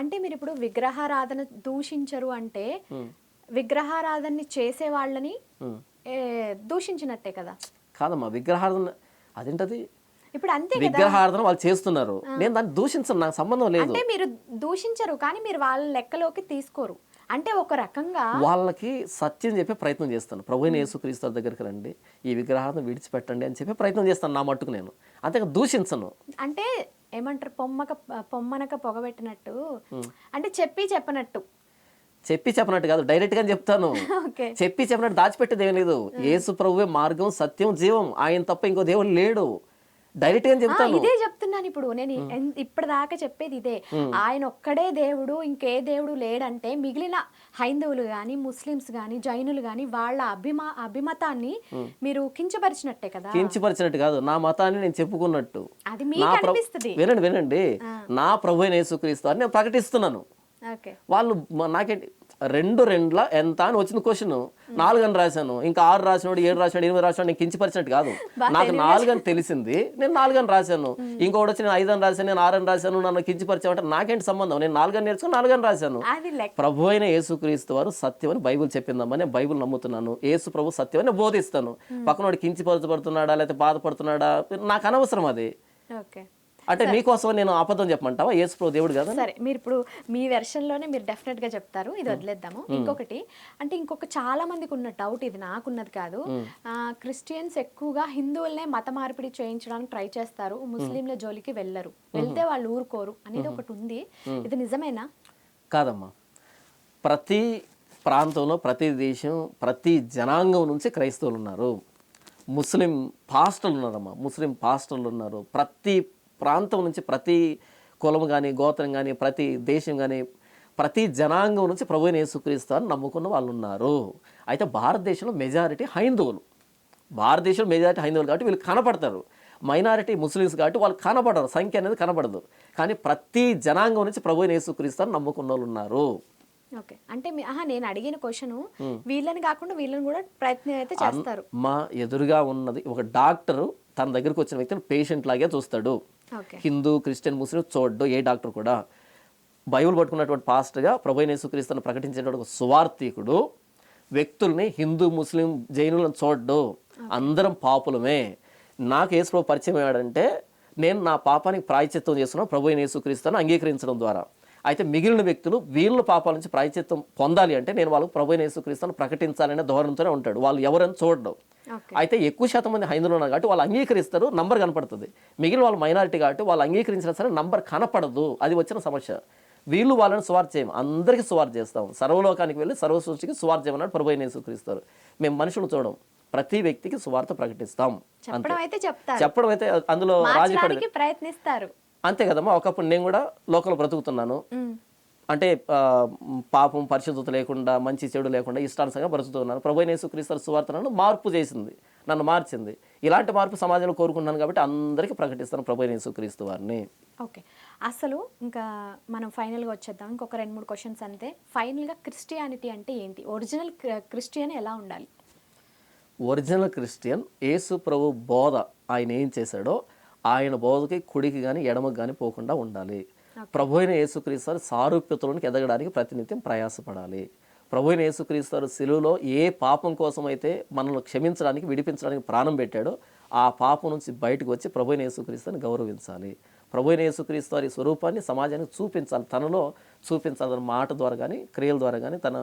మీరు ఇప్పుడు విగ్రహారాధన దూషించరు అంటే విగ్రహారాధనని చేసే వాళ్ళని దూషించినట్టే కదా? కాదమ్మా విగ్రహార్థన అదేంటది? ఇప్పుడు అంతే కదా. విగ్రహార్థన వాళ్ళు చేస్తున్నారు. నేను దాన్ని దూషించను నాకు సంబంధం లేదు. అంటే మీరు దూషించరు కానీ మీరు వాళ్ళ లెక్కలోకి తీసుకోరు. అంటే ఒక రకంగా వాళ్ళకి సత్యం చెప్పే ప్రయత్నం చేస్తాను. ప్రభు యేసుక్రీస్తు దగ్గరికి రండి ఈ విగ్రహాలను విడిచిపెట్టండి అని చెప్పే ప్రయత్నం చేస్తాను నా మట్టుకు నేను. అంతేగా దూషించను. అంటే ఏమంటారు? పొమ్మక పొమ్మనక పొగబెట్టినట్టు అంటే చెప్పి చెప్పనట్టు. చెప్పి చెప్పనట్టు కాదు డైరెక్ట్గా చెప్తాను. ఓకే. చెప్పి చెప్పినట్టు దాచిపెట్టేది ఏం లేదు. యేసు ప్రభువే మార్గం సత్యం జీవం. ఆయన తప్ప ఇంకో దేవుడు లేడు. డైరెక్ట్గా చెప్తాను. ఇదే చెప్తున్నాను ఇప్పుడు. నేను ఇప్పటిదాకా చెప్పేది ఇదే. ఆయన ఒక్కడే దేవుడు ఇంకే దేవుడు లేడంటే మిగిలిన హైందవులు గాని ముస్లిమ్స్ గాని జైనులు గాని వాళ్ళ అభిమా అభిమతాన్ని మీరు కించపరిచినట్టే కదా? కించిపరిచినట్టు కాదు. నా మతాన్ని నేను చెప్పుకున్నట్టు. అది వినండి వినండి. నా ప్రభు యేసుక్రీస్తు అని నేను ప్రకటిస్తున్నాను. వాళ్ళు నాకేంటి రెండు రెండ్ల ఎంత అని వచ్చిన క్వశ్చన్ నాలుగు అని రాశాను. ఇంకా ఆరు రాసినోడు ఏడు రాసినాడు ఎనిమిది రాసినాడు నేను కించిపరిచినట్టు కాదు. నాకు నాలుగు అని తెలిసింది. నేను నాలుగు అని రాశాను ఇంకొకటి వచ్చి నేను ఐదు అని రాశాను నేను ఆరు అని రాశాను నన్ను కించిపరిచామంటే నాకేంటి సంబంధం? నేను నాలుగు అని నేర్చుకుని నాలుగు అని రాశాను ప్రభు అయిన యేసుక్రీస్తు వారు సత్యం అని బైబుల్ చెప్పిందమ్మా నేను బైబుల్ నమ్ముతున్నాను. యేసు ప్రభు సత్యం అని బోధిస్తాను. పక్కనోడు కించిపరచబడుతున్నాడా లేకపోతే బాధపడుతున్నాడా? నాకు అనవసరం అది. ఓకే. అంటే మీకోసం నేను అబద్ధం చెప్పమంటావా? యేసు ప్రభు దేవుడు కదా? సరే మీరు ఇప్పుడు మీ వెర్షన్లోనే మీరు డెఫినెట్గా చెప్తారు. ఇది వదిలేద్దాము. ఇంకొకటి అంటే ఇంకొక చాలా మందికి ఉన్న డౌట్ ఇది నాకున్నది కాదు. క్రిస్టియన్స్ ఎక్కువగా హిందువులనే మత మార్పిడి చేయించడానికి ట్రై చేస్తారు. ముస్లింల జోలికి వెళ్ళరు. వెళ్తే వాళ్ళు ఊరుకోరు అనేది ఒకటి ఉంది. ఇది నిజమేనా? కాదమ్మా. ప్రతి ప్రాంతంలో ప్రతి దేశం ప్రతి జనాంగం నుంచి క్రైస్తవులు ఉన్నారు. ముస్లిం పాస్టర్లు ఉన్నారమ్మా. ముస్లిం పాస్టర్లు ఉన్నారు. ప్రతి ప్రాంతం నుంచి ప్రతి కులం కానీ గోత్రం కానీ ప్రతి దేశం కానీ ప్రతి జనాంగం నుంచి ప్రభు యేసుక్రీస్తు అని నమ్ముకున్న వాళ్ళు ఉన్నారు అయితే భారతదేశంలో మెజారిటీ హైందువులు. భారతదేశంలో మెజారిటీ హైందువులు కాబట్టి వీళ్ళు కనపడతారు. మైనారిటీ ముస్లిమ్స్ కాబట్టి వాళ్ళు కనపడరు. సంఖ్య అనేది కనపడదు. కానీ ప్రతి జనాంగం నుంచి ప్రభు యేసుక్రీస్తు అని నమ్ముకున్న వాళ్ళు ఉన్నారు. ఓకే. అంటే ఆహా నేను అడిగిన క్వశ్చన్ వీళ్ళని కాకుండా వీళ్ళని కూడా ప్రయత్నం అయితే చేస్తారు. మా ఎదురుగా ఉన్నది ఒక డాక్టరు తన దగ్గరకు వచ్చిన వ్యక్తిని పేషెంట్ లాగే చూస్తాడు. హిందూ క్రిస్టియన్ ముస్లిం చూడ్డు ఏ డాక్టర్ కూడా బైబిల్ పట్టుకున్నటువంటి పాస్టర్గా ప్రభు యేసుక్రీస్తుని ప్రకటించేటువంటి ఒక సువార్థికుడు వ్యక్తుల్ని హిందూ ముస్లిం జైనులను చూడ్డు అందరం పాపులమే. నాకు యేసు పరిచయం అయ్యాడంటే నేను నా పాపానికి ప్రాయచిత్తం చేస్తున్నాను ప్రభు యేసుక్రీస్తుని అంగీకరించడం ద్వారా. అయితే మిగిలిన వ్యక్తులు వీళ్ళ పాపాల నుంచి ప్రాయచిత్తం పొందాలి అంటే నేను వాళ్ళకు ప్రభు యేసుక్రీస్తుని ప్రకటించాలనే ధోరణితోనే ఉంటాడు. వాళ్ళు ఎవరని చూడడం అయితే ఎక్కువ శాతం మంది హైందువులు ఉన్నారు కాబట్టి వాళ్ళు అంగీకరిస్తారు నంబర్ కనపడుతుంది. మిగిలిన వాళ్ళు మైనారిటీ కాబట్టి వాళ్ళు అంగీకరించినా సరే నంబర్ కనపడదు. అది వచ్చిన సమస్య. వీళ్ళు వాళ్ళని సువార్ చేయం. అందరికీ సువార్ చేస్తాం. సర్వలోకానికి వెళ్ళి సర్వ సృష్టికి సువార్ చేయమన్నాడు ప్రభు యేసుక్రీస్తారు మేము మనుషులు చూడం. ప్రతి వ్యక్తికి సువార్త ప్రకటిస్తాం. చెప్పడం అయితే చెప్తారు. చెప్పడం అయితే అందులో రాజీ ప్రయత్నిస్తారు. అంతే కదమ్మా ఒకప్పుడు నేను కూడా లోకల్ బ్రతుకుతున్నాను. అంటే పాపం పరిశుద్ధత లేకుండా మంచి చెడు లేకుండా ఇష్టానుసంగా బ్రతుకుతున్నాను. ప్రభు యేసుక్రీస్తు సువార్త నన్ను మార్పు చేసింది నన్ను మార్చింది. ఇలాంటి మార్పు సమాజంలో కోరుకుంటున్నాను కాబట్టి అందరికీ ప్రకటిస్తాను ప్రభు యేసుక్రీస్తు వారిని. ఓకే. అసలు ఇంకా మనం ఫైనల్గా వచ్చేద్దాం. ఇంకొక రెండు మూడు క్వశ్చన్స్ అంతే. ఫైనల్గా క్రిస్టియానిటీ అంటే ఏంటి? ఒరిజినల్ క్రిస్టియన్ ఎలా ఉండాలి? ఒరిజినల్ క్రిస్టియన్ యేసు ప్రభు బోధ ఆయన ఏం చేశాడో ఆయన బోధకి కుడికి కానీ ఎడమకి కానీ పోకుండా ఉండాలి. ప్రభు అయిన యేసుక్రీస్తు వారి సారూప్యతలోనికి ఎదగడానికి ప్రతినిత్యం ప్రయాసపడాలి. ప్రభు అయిన యేసుక్రీస్తు వారు శిలువలో ఏ పాపం కోసం అయితే మనల్ని క్షమించడానికి విడిపించడానికి ప్రాణం పెట్టాడో ఆ పాపం నుంచి బయటకు వచ్చి ప్రభు అయిన యేసుక్రీస్తుని గౌరవించాలి. ప్రభు అయిన యేసుక్రీస్తు వారి స్వరూపాన్ని సమాజానికి చూపించాలి. తనలో చూపించాలి. తన మాట ద్వారా కానీ క్రియల ద్వారా కానీ తన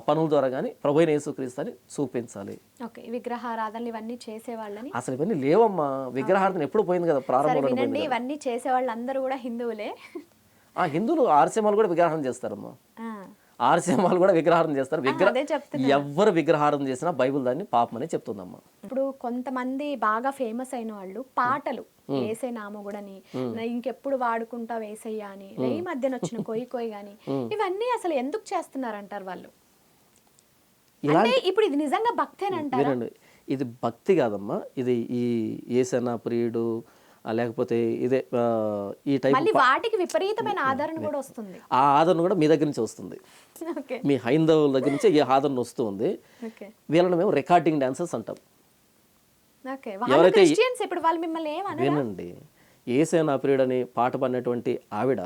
పనుల ద్వారా కానీ ప్రభు యేసుక్రీస్తుని చూపించాలి. ఓకే విగ్రహారాధనలు ఇవన్నీ చేసే వాళ్ళని అసలు ఇవన్నీ లేవమ్మా. విగ్రహార్థన ఎప్పుడు పోయింది కదా? వినండి ఇవన్నీ చేసే వాళ్ళందరూ కూడా హిందువులే. ఆ హిందువులు ఆర్సీఎంలు కూడా విగ్రహం చేస్తారమ్మా. ఆర్సీఎంలు కూడా విగ్రహారం చేస్తారు. విగ్రహ ఎవరు విగ్రహారం చేసినా బైబిల్ దాన్ని పాపమని చెప్తుందమ్మా. ఇప్పుడు కొంతమంది బాగా ఫేమస్ అయిన వాళ్ళు పాటలు వేసే నామగుడని ఇంకెప్పుడు వాడుకుంటా వేసయ్యా అని ఈ మధ్యన వచ్చిన కొయ్యి కొయ్యి గాని ఇవన్నీ అసలు ఎందుకు చేస్తున్నారంటారు వాళ్ళు? అంటే ఇప్పుడు ఇది నిజంగా భక్తేనంటారు? వినండి. ఇది భక్తి కాదమ్మా. ఇది ఈ ఏసన ప్రియుడు లేకపోతే ఇదే ఈ టైప్ వాటికి విపరీతమైన ఆదరణ కూడా వస్తుంది. ఆ ఆదరణ కూడా మీ దగ్గర నుంచి వస్తుంది. మీ హైందవుల దగ్గర నుంచి ఈ ఆదరణ వస్తుంది వీళ్ళని మేము రికార్డింగ్ డాన్సర్స్ అంటాం. ఎవరైతే వినండి ఏసే నా ప్రియుడు అని పాట పాడినటువంటి ఆవిడ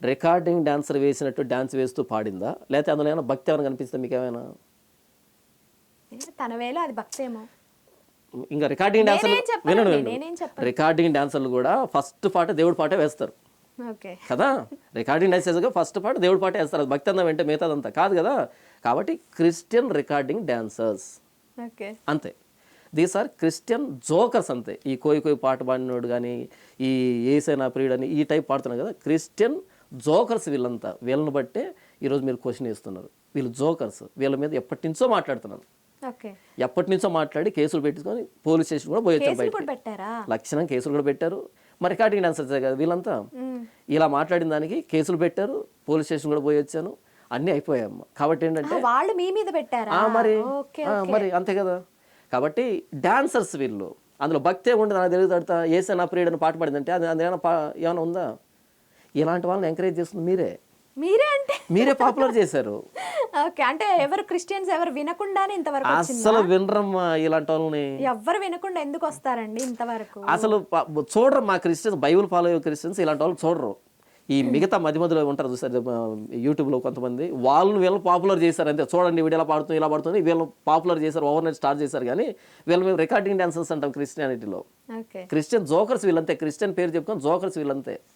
రికార్డింగ్ డాన్సర్ వేసినట్టు డాన్స్ వేస్తూ పాడిందా? లేకపోతే అందులో ఏమైనా భక్తి ఏమైనా కనిపిస్తే మీకు ఏమైనా? తన వేలో అది భక్తి ఏమో ఇంకా రికార్డింగ్ డాన్సర్లు వినండి వినండి. రికార్డింగ్ డాన్సర్లు కూడా ఫస్ట్ పాట దేవుడి పాటే వేస్తారు. ఓకే. కదా? రికార్డింగ్ డాన్సర్స్గా ఫస్ట్ పాట దేవుడి పాటే వేస్తారు. అది భక్తి అందం వెంటే మిగతాదంతా కాదు కదా? కాబట్టి క్రిస్టియన్ రికార్డింగ్ డాన్సర్స్ అంతే. దీస్ ఆర్ క్రిస్టియన్ జోకర్స్ అంతే. ఈ కోయి కోయి పాట పాడినోడు కానీ ఈ ఏసైనా ప్రియుడు అని ఈ టైప్ పాడుతున్నారు కదా? క్రిస్టియన్ జోకర్స్ వీళ్ళంతా. వీళ్ళని బట్టే ఈరోజు మీరు క్వశ్చన్ వేస్తున్నారు వీళ్ళు జోకర్స్ వీళ్ళ మీద ఎప్పటి నుంచో మాట్లాడుతున్నారు. ఎప్పటి నుంచో మాట్లాడి కేసులు పెట్టుకొని పోలీస్ స్టేషన్ కూడా పోయొచ్చారు లక్షణం కేసులు కూడా పెట్టారు. మరి రికార్డింగ్ డాన్సర్స్ కదా వీళ్ళంతా. ఇలా మాట్లాడిన దానికి కేసులు పెట్టారు పోలీస్ స్టేషన్ కూడా పోయి వచ్చాను అన్నీ అయిపోయాయమ్మ కాబట్టి ఏంటంటే వాళ్ళు మీ మీద పెట్టారా? మరి. మరి అంతే కదా. కాబట్టి డాన్సర్స్ వీళ్ళు. అందులో భక్తే ఉండదు నాకు తెలియదు తడతా ఏసే నా పీరియడ్ అని పాట పాడిందంటే అది అది ఏమైనా ఏమైనా ఉందా? ఇలాంటి వాళ్ళని ఎంకరేజ్ చేస్తుంది మీరే. మీరే అంటే? మీరే పాపులర్ చేశారు. ఓకే అంటే ఎవరు క్రిస్టియన్స్ ఎవరు వినకుండానే ఇంతవరకు అస్సలు వినరమ్మా ఇలాంటి వాళ్ళని. ఎవ్వరు వినకుండా ఎందుకు వస్తారండి ఇంతవరకు? అసలు చూడరు మా క్రిస్టియన్స్ బైబిల్ ఫాలో అయ్యే క్రిస్టియన్స్ ఇలాంటి వాళ్ళు చూడరు. ఈ మిగతా మధ్య మధ్యలో ఉంటారు చూసారు యూట్యూబ్లో కొంతమంది. వాళ్ళని వీళ్ళు పాపులర్ చేశారు అంతే. చూడండి వీడు ఇలా పాడుతుంది ఇలా పాడుతుంది. వీళ్ళు పాపులర్ చేశారు ఓవర్ నైట్ స్టార్ట్ చేశారు కానీ వీళ్ళు మేము రికార్డింగ్ డాన్సర్స్ అంటాం క్రిస్టియానిటీలో క్రిస్టియన్ జోకర్స్ వీళ్ళంతే. క్రిస్టియన్ పేరు చెప్పుకొని జోకర్స్ వీళ్ళంతే.